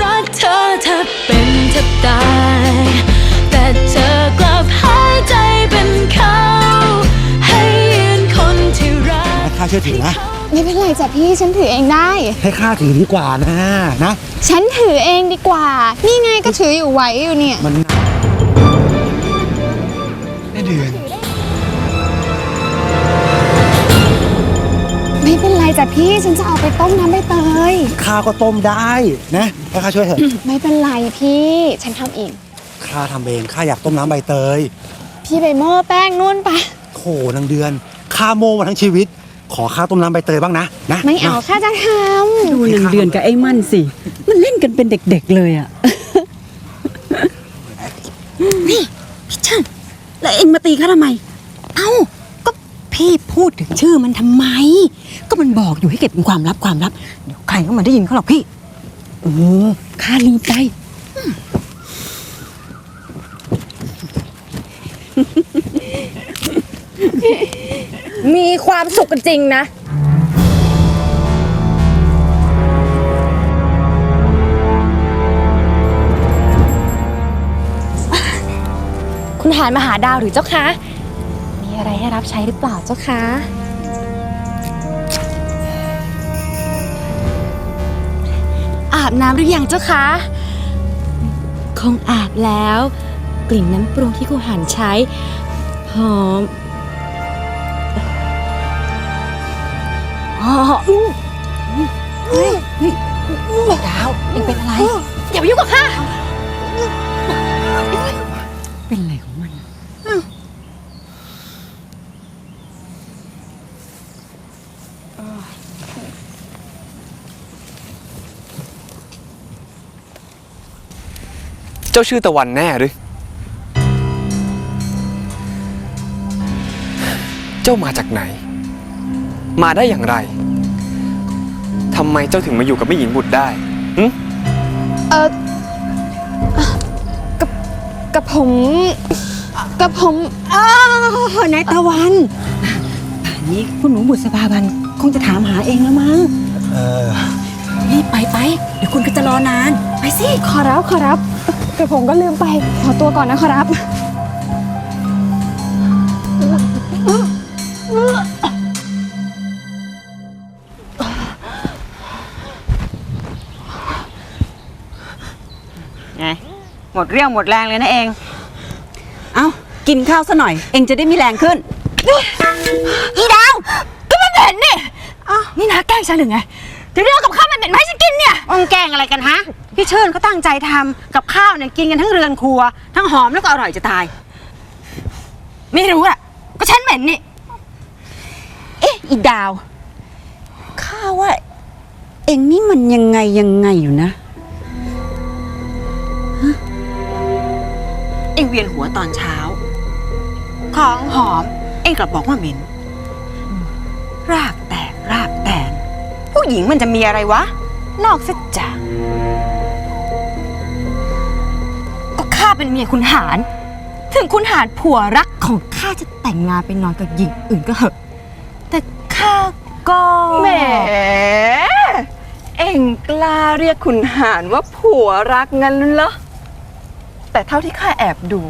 รักเธอแทบเป็นแทบตาย แต่เธอกลับหายใจเป็นเขา ให้ยืนคนที่รัก ให้ข้าเชื่อถือนะ ไม่เป็นไรจ้ะพี่ฉันถือเองได้ ให้ข้าถือดีกว่านะนะ ฉันถือเองดีกว่า นี่ไงก็ถืออยู่ไหวอยู่เนี่ย มันได้เดือนไม่เป็น จ้ะพี่ฉันจะเอาไปต้มน้ำใบเตย ข้าก็ต้มได้นะให้ข้าช่วยเถอะ ไม่เป็นไรพี่ ฉันทำเอง ข้าทำเองข้าอยากต้มน้ำใบเตย พี่ไปโม่แป้งนู่นไปโถนางเดือน ข้าโม่มาทั้งชีวิต ขอข้าต้มน้ำใบเตยบ้างนะนะไม่เอานะข้าจะทดูหนึ่งเดือนกับไอ้มั่นสิ มันเล่นกันเป็นเด็กๆเลยอะ นี่พี่ชันแล้วเอ็งมาตีเขาทำไม เอ้าก็ พี่พูดถึงชื่อมันทำไม ก็มันบอกอยู่ให้เก็บเป็นความลับความลับ เดี๋ยวใครก็มาได้ยินเขาหรอกพี่เออข้าลืมไป มีความสุขกันจริงนะ คุณหานมาหาดาวหรือเจ้าคะมี อะไรให้รับใช้หรือเปล่าเจ้าคะอาบน้ำหรือยังเจ้าคะคงอาบแล้ว กลิ่นน้ำปรุงที่คุณหานใช้ หอมอ๋อมเฮ้ยเฮ้ยดาวเองเป็นอะไร อย่าไปยุ่งกับข้าเป็นอะไรของ จ้าชื่อตะวันแน่หรือ เจ้ามาจากไหน มาได้อย่างไร ทำไมเจ้าถึงมาอยู่กับแม่หญิงบุตรได้หึำเออกับกับผมกับผมอ้าวนายตะวันป่านนี้คุณหนูบุษบาบันคงจะถามหาเองแล้วมั้งเออรีบไปไป เดี๋ยวคุณก็จะรอนาน ไปสิ ขอรับ ขอรับ กระผมก็ลืมไป ขอตัวก่อนนะขอรับ ไงหมดเรี่ยวหมดแรงเลยนะเอง เอ้า กินข้าวซะหน่อย เองจะได้มีแรงขึ้น อีดาวก็มันเหม็นนี่นี่นะแกล้งฉันหรือไงเดี๋ยวเรื่องกับข้าวมันเหม็นมาให้ฉันกินเนี่ยองแกงอะไรกันฮะ พี่เชิญเขาตั้งใจทำกับข้าวเนี่ยกินกันทั้งเรือนครัว ทั้งหอมแล้วก็อร่อยจะตาย ไม่รู้อะก็ฉันเหม็นนี่ เอ๊ะ อีดาว ข้าว่า เองนี่มันยังไงยังไงอยู่นะฮะเองเวียนหัวตอนเช้า ของหอม เองกลับบอกว่าเหม็นรากแตกรากแตนผู้หญิงมันจะมีอะไรวะ นอกเสจาก เป็นเมียคุณหาร ถึงคุณหารผัวรักของข้าจะแต่งงานไปนอนกับหญิงอื่นก็เหอะ แต่ข้าก็แหม เอ็งกล้าเรียกคุณหานว่าผัวรักงั้นเหรอ แต่เท่าที่ข้าแอบดู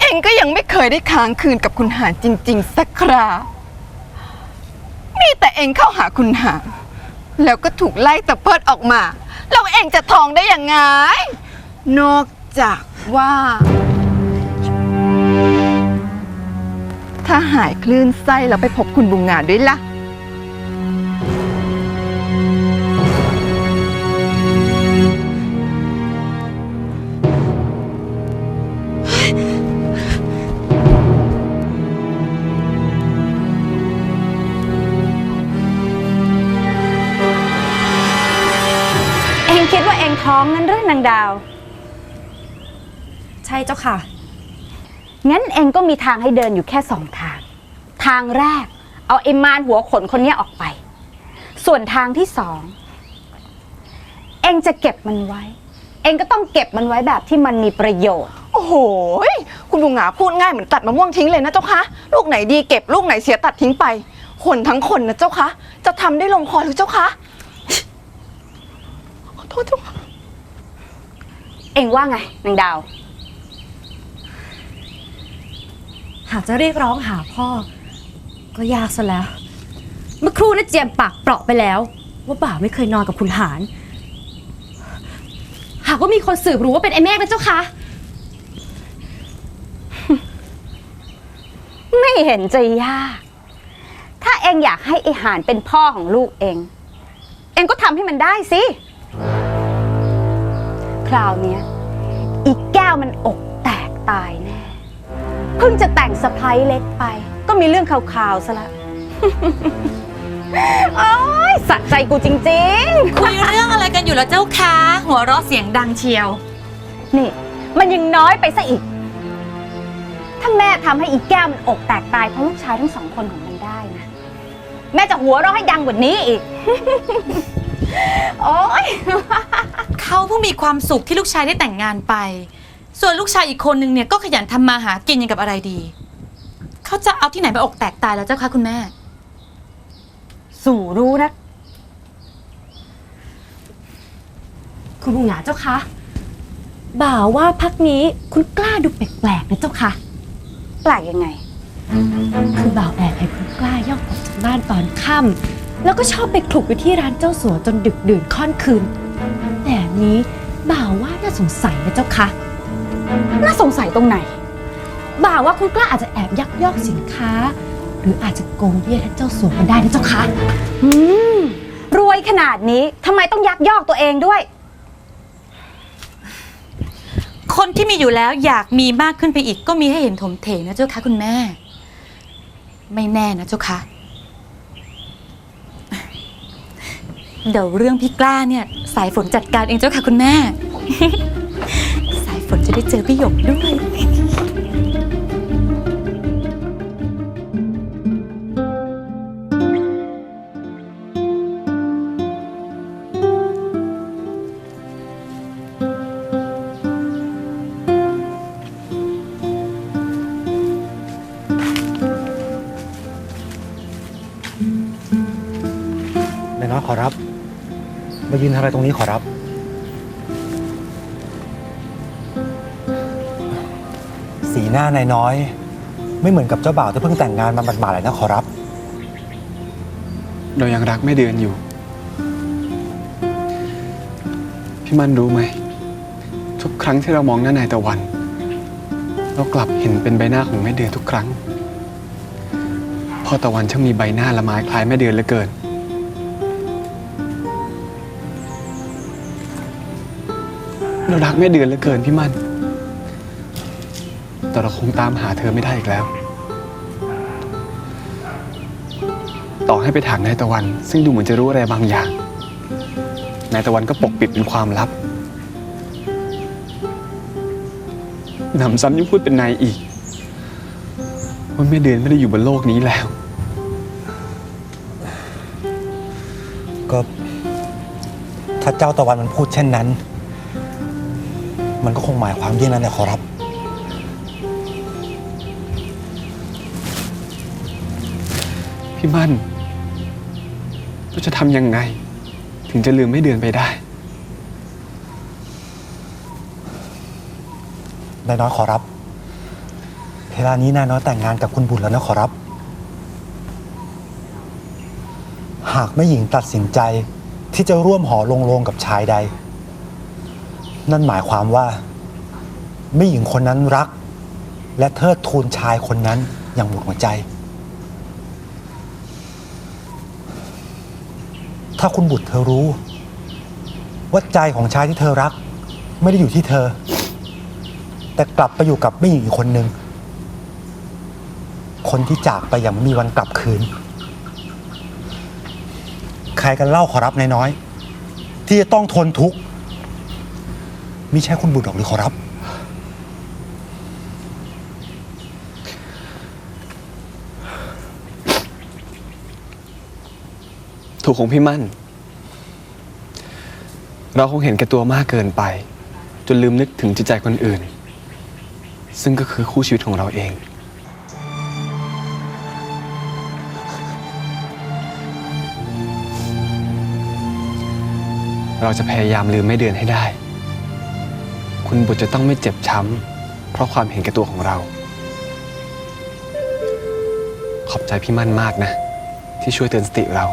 เอ็งก็ยังไม่เคยได้ค้างคืนกับคุณหานจริง ๆ สักครามีแต่เอ็งเข้าหาคุณหานแล้วก็ถูกไล่ตะเพิดออกมา แล้วเอ็งจะทองได้ยังไง นอกจาก ว่า ถ้าหายคลื่นไส้แล้วไปพบคุณบุงงานด้วยล่ะ เองคิดว่าเองท้องนั้นหรือนางดาว ช่เจ้าค่ะ งั้นเองก็มีทางให้เดินอยู่แค่สองทาง ทางแรก เอาไอ้มารหัวขนคนเนี้ยออกไป ส่วนทางที่สอง เองจะเก็บมันไว้ เองก็ต้องเก็บมันไว้แบบที่มันมีประโยชน์ โอ้โหยคุณบุงหงาพูดง่ายเหมือนตัดมะม่วงทิ้งเลยนะเจ้าคะ ลูกไหนดีเก็บลูกไหนเสียตัดทิ้งไป คนทั้งคนนะเจ้าคะ จะทำได้ลงคอหรือเจ้าคะขอโทษเจ้าค่ะ เอ็งว่าไงนางดาว หากจะเรียกร้องหาพ่อ ก็ยากซะแล้ว เมื่อครู่นะเจียมปากเปราะไปแล้ว ว่าบ่าวไม่เคยนอนกับคุณหารหากว่ามีคนสืบรู้ว่าเป็นไอ้เมฆนะเจ้าคะไม่เห็นจะยาก ถ้าเองอยากให้ไอหานเป็นพ่อของลูกเอง เองก็ทำให้มันได้สิ คราวเนี้ยอีกแก้วมันอกแตกตาย พิ่งจะแต่งสะพ้ยเล็กไป ก็มีเรื่องข่าวๆซะละ โอ้ยสะใจกูจริงคุยเรื่องอะไรกันอยู่แล้วเจ้าคะหัวเราะเสียงดังเชียว ๆ นี่ มันยังน้อยไปซะอีก ถ้าแม่ทำให้อีกแก้วมันอกแตกตายเพราะลูกชายทั้งสองคนของมันได้นะ แม่จะหัวเราะให้ดังกว่านี้อีก โอ๊ยเขาเพิ่งมีความสุขที่ลูกชายได้แต่งงานไป ส่วนลูกชายอีกคนนึงเนี่ยก็ขยันทำมาหากินอยังกับอะไรดี เขาจะเอาที่ไหนไปอกแตกตายแล้วเจ้าคะคุณแม่ สู่รู้นะ คุณบุงหงาเจ้าคะ บ่าวว่าพักนี้คุณกล้าดูแปลกๆนะเจ้าคะแปลกยังไง คือบ่าวแอบเห็นคุณกล้าย่องออกจากบ้านตอนค่ำแล้วก็ชอบไปคลุกอยู่ที่ร้านเจ้าสัวจนดึกดื่นค่อนคืนแบบนี้บ่าวว่าน่าสงสัยนะเจ้าคะ น่าสงสัยตรงไหน บ่าวว่าคุณกล้าอาจจะแอบยักยอกสินค้า หรืออาจจะโกงเบี้ยท่านเจ้าสัวก็ได้นะเจ้าคะอืมรวยขนาดนี้ทำไมต้องยักยอกตัวเองด้วย คนที่มีอยู่แล้วอยากมีมากขึ้นไปอีกก็มีให้เห็นถมเถนะเจ้าคะคุณแม่ ไม่แน่นะเจ้าคะเดี๋ยวเรื่องพี่กล้าเนี่ย สายฝนจัดการเองเจ้าค่ะคุณแม่สายฝ นจะได้เจอพี่หยกด้วย นายน้อยขอรับ มายืนทำอะไรตรงนี้ขอรับ สีหน้านายน้อย ไม่เหมือนกับเจ้าบ่าวที่เพิ่งแต่งงานมาหมาดๆเลยนะขอรับ เรายังรักแม่เดือนอยู่ พี่มันรู้ไหม ทุกครั้งที่เรามองหน้านายตะวัน เรากลับเห็นเป็นใบหน้าของแม่เดือนทุกครั้ง พ่อตะวันช่างมีใบหน้าละไม้คล้ายแม่เดือนเหลือเกิน เรารักแม่เดือนเหลือเกินพี่มัน แต่เราคงตามหาเธอไม่ได้อีกแล้ว ต่อให้ไปถามนายตะวัน ซึ่งดูเหมือนจะรู้อะไรบางอย่าง นายตะวันก็ปกปิดเป็นความลับหนำซ้ำยังพูดเป็นนายอีกว่าแม่เดือนไม่ได้อยู่บนโลกนี้แล้ว ก็ ถ้าเจ้าตะวันมันพูดเช่นนั้น มันก็คงหมายความเยี่ยงนั้นแหละขอรับ พี่มั่นเราจะทำยังไง ถึงจะลืมไม่เดือนไปได้ นายน้อยขอรับ เวลานี้นายน้อยแต่งงานกับคุณบุตรแล้วนะขอรับ หากแม่หญิงตัดสินใจที่จะร่วมหอลงโลงกับชายใด นั่นหมายความว่าแม่หญิงคนนั้นรัก และเทิดทูนชายคนนั้นอย่างหมดหัวใจ ถ้าคุณบุตรเธอรู้ ว่าใจของชายที่เธอรัก ไม่ได้อยู่ที่เธอ แต่กลับไปอยู่กับแม่หญิงอีกคนหนึ่งคนที่จากไปอย่างไม่มีวันกลับคืน ใครกันเล่าขอรับนายน้อย ที่จะต้องทนทุกข์มิใช่คุณบุตรหรอกหรือขอรับ ถูกของพี่มั่น เราคงเห็นแก่ตัวมากเกินไป จนลืมนึกถึงจิตใจคนอื่น ซึ่งก็คือคู่ชีวิตของเราเอง เราจะพยายามลืมไม่เดือนให้ได้คคุณบุตรจะต้องไม่เจ็บช้ำ เพราะความเห็นแก่ตัวของเรา ขอบใจพี่มั่นมากนะ ที่ช่วยเตือนสติเรา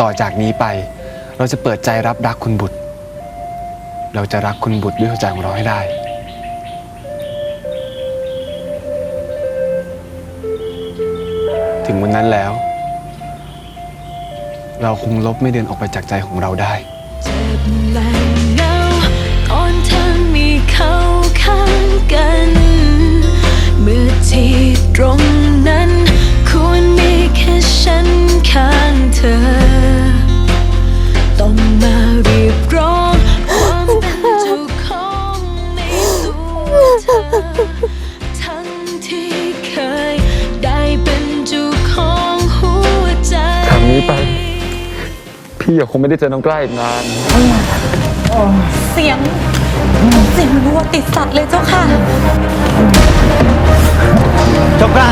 ต่อจากนี้ไป เราจะเปิดใจรับรักคุณบุตร เราจะรักคุณบุตรด้วยหัวใจของเราให้ได้ ถึงวันนั้นแล้ว เราคงลบไม่เดินออกไปจากใจของเราได้ เจ็บและเหงาก่อนเธอมีเขาข้างกัน เมื่อที่ตรง พี่คงไม่ได้เจอน้องใกล้าอีกนาน เสียงเสียงรัวติดสัตว์เลยเจ้าค่ะ เจ้ากละ